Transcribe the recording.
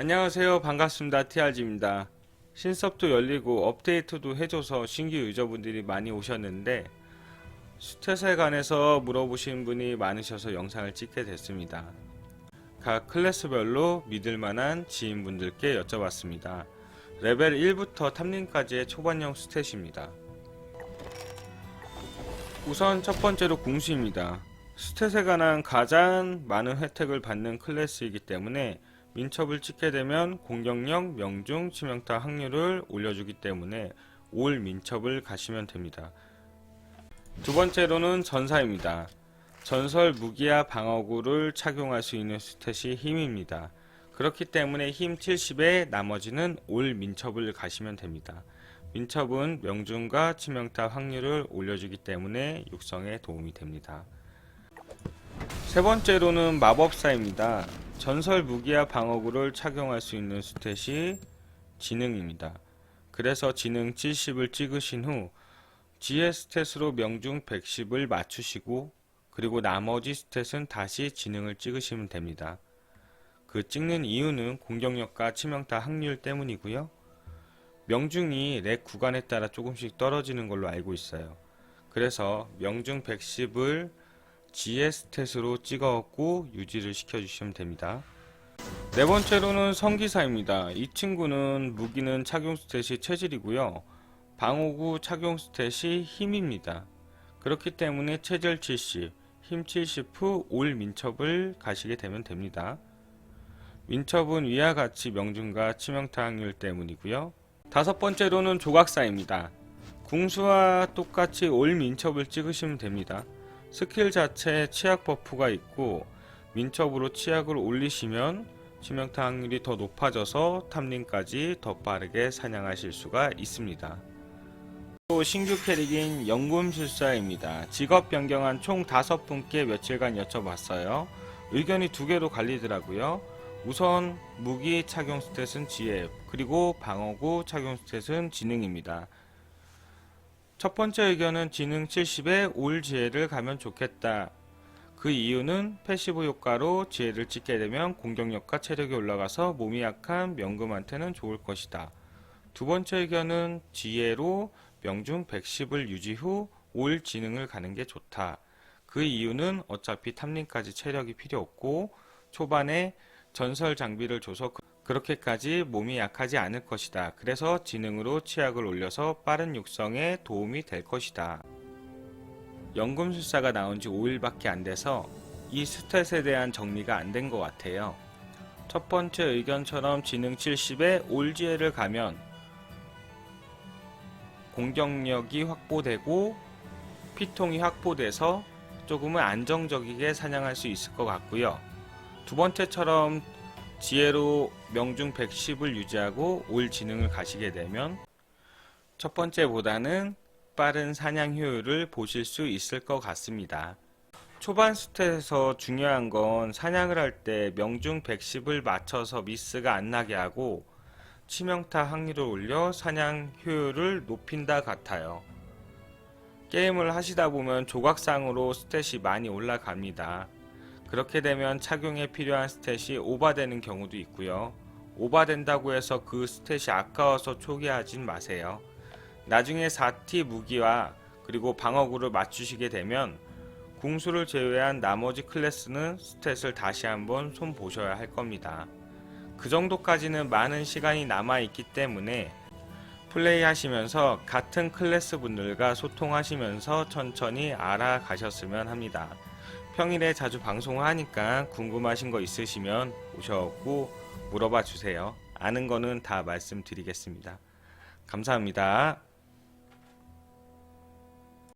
안녕하세요. 반갑습니다. TRG입니다. 신섭도 열리고 업데이트도 해줘서 신규 유저분들이 많이 오셨는데 스탯에 관해서 물어보신 분이 많으셔서 영상을 찍게 됐습니다. 각 클래스별로 믿을만한 지인분들께 여쭤봤습니다. 레벨 1부터 탑링까지의 초반형 스탯입니다. 우선 첫 번째로 궁수입니다. 스탯에 관한 가장 많은 혜택을 받는 클래스이기 때문에 민첩을 찍게 되면 공격력, 명중, 치명타 확률을 올려주기 때문에 올 민첩을 가시면 됩니다. 두 번째로는 전사입니다. 전설 무기와 방어구를 착용할 수 있는 스탯이 힘입니다. 그렇기 때문에 힘 70에 나머지는 올 민첩을 가시면 됩니다. 민첩은 명중과 치명타 확률을 올려주기 때문에 육성에 도움이 됩니다. 세 번째로는 마법사입니다. 전설 무기와 방어구를 착용할 수 있는 스탯이 지능입니다. 그래서 지능 70을 찍으신 후 지혜 스탯으로 명중 110을 맞추시고 그리고 나머지 스탯은 다시 지능을 찍으시면 됩니다. 그 찍는 이유는 공격력과 치명타 확률 때문이고요. 명중이 렉 구간에 따라 조금씩 떨어지는 걸로 알고 있어요. 그래서 명중 110을 지혜 스탯으로 찍어갖고 유지를 시켜주시면 됩니다. 네 번째로는 성기사입니다. 이 친구는 무기는 착용 스탯이 체질이고요. 방어구 착용 스탯이 힘입니다. 그렇기 때문에 체질 70, 힘 70후 올 민첩을 가시게 되면 됩니다. 민첩은 위와 같이 명중과 치명타 확률 때문이고요. 다섯 번째로는 조각사입니다. 궁수와 똑같이 올 민첩을 찍으시면 됩니다. 스킬 자체에 치약 버프가 있고 민첩으로 치약을 올리시면 치명타 확률이 더 높아져서 탐링까지 더 빠르게 사냥하실 수가 있습니다. 또 신규 캐릭인 연금술사입니다. 직업 변경한 총 5분께 며칠간 여쭤봤어요. 의견이 두 개로 갈리더라고요. 우선 무기 착용 스탯은 지혜, 그리고 방어구 착용 스탯은 지능입니다. 첫 번째 의견은 지능 70에 올 지혜를 가면 좋겠다. 그 이유는 패시브 효과로 지혜를 찍게 되면 공격력과 체력이 올라가서 몸이 약한 명금한테는 좋을 것이다. 두 번째 의견은 지혜로 명중 110을 유지 후 올 지능을 가는 게 좋다. 그 이유는 어차피 탐링까지 체력이 필요 없고 초반에 전설 장비를 줘서 그- 그렇게까지 몸이 약하지 않을 것이다. 그래서 지능으로 치약을 올려서 빠른 육성에 도움이 될 것이다. 연금술사가 나온 지 5일밖에 안 돼서 이 스탯에 대한 정리가 안 된 것 같아요. 첫 번째 의견처럼 지능 70에 올지혜를 가면 공격력이 확보되고 피통이 확보돼서 조금은 안정적이게 사냥할 수 있을 것 같고요. 두 번째처럼 지혜로 명중 110을 유지하고 올 지능을 가시게 되면 첫 번째보다는 빠른 사냥 효율을 보실 수 있을 것 같습니다. 초반 스탯에서 중요한 건 사냥을 할 때 명중 110을 맞춰서 미스가 안 나게 하고 치명타 확률을 올려 사냥 효율을 높인다 같아요. 게임을 하시다 보면 조각상으로 스탯이 많이 올라갑니다. 그렇게 되면 착용에 필요한 스탯이 오버되는 경우도 있고요. 오버된다고 해서 그 스탯이 아까워서 초기화하진 마세요. 나중에 4T 무기와 그리고 방어구를 맞추시게 되면 궁수를 제외한 나머지 클래스는 스탯을 다시 한번 손 보셔야 할 겁니다. 그 정도까지는 많은 시간이 남아 있기 때문에 플레이 하시면서 같은 클래스 분들과 소통하시면서 천천히 알아가셨으면 합니다. 평일에 자주 방송하니까 궁금하신 거 있으시면 오셔갖고 물어봐 주세요. 아는 거는 다 말씀드리겠습니다. 감사합니다.